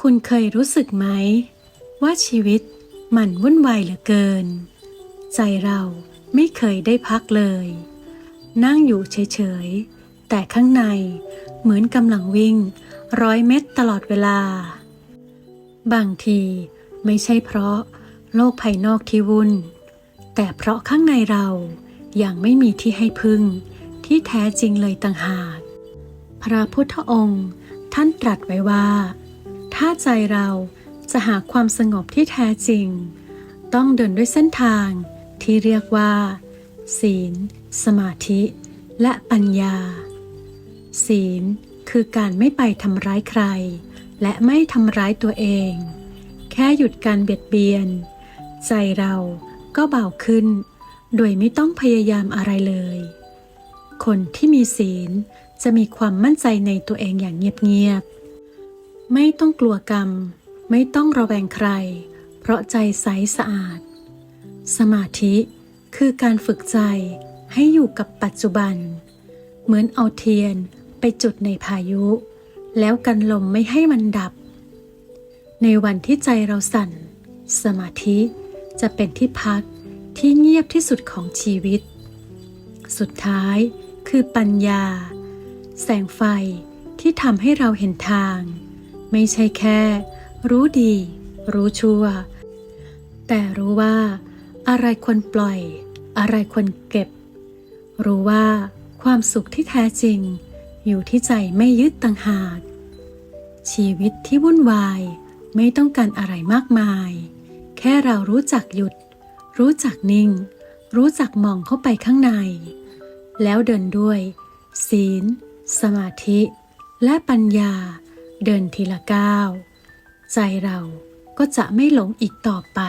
คุณเคยรู้สึกไหม ว่าชีวิตมันวุ่นวายเหลือเกิน ใจเราไม่เคยได้พักเลย นั่งอยู่เฉยๆ แต่ข้างในเหมือนกำลังวิ่งร้อยเม็ดตลอดเวลา บางทีไม่ใช่เพราะโลกภายนอกที่วุ่น แต่เพราะข้างในเรายังไม่มีที่ให้พึ่ง ที่แท้จริงเลยต่างหาก พระพุทธองค์ท่านตรัสไว้ว่า ถ้าใจเราจะหาความสงบที่แท้จริง ต้องเดินด้วยเส้นทางที่เรียกว่า ศีล สมาธิ และปัญญา ศีล คือการไม่ไปทำร้ายใคร และไม่ทำร้ายตัวเอง แค่หยุดการเบียดเบียน ใจเราก็เบาขึ้น โดยไม่ต้องพยายามอะไรเลย คนที่มีศีลจะมีความมั่นใจในตัวเองอย่างเงียบๆ ไม่ต้องกลัวกรรม ไม่ต้องระแวงใคร เพราะใจใสสะอาด สมาธิคือการฝึกใจให้อยู่กับปัจจุบัน เหมือนเอาเทียนไปจุดในพายุ แล้วกันลมไม่ให้มันดับ ในวันที่ใจเราสั่น สมาธิจะเป็นที่พักที่เงียบที่สุดของชีวิต สุดท้ายคือปัญญา แสงไฟที่ทำให้เราเห็นทาง ไม่ใช่แค่ รู้ดี รู้ชั่ว แต่รู้ว่า อะไรควรปล่อย อะไรควรเก็บ รู้ว่า ความสุขที่แท้จริง อยู่ที่ใจไม่ยึดต่างหาก ชีวิตที่วุ่นวายไม่ต้องการอะไรมากมาย แค่เรารู้จักหยุด รู้จักนิ่ง รู้จักมองเข้าไปข้างใน แล้วเดินด้วย ศีล สมาธิ และปัญญา เดินทีละก้าว ใจเราก็จะไม่หลงอีกต่อไป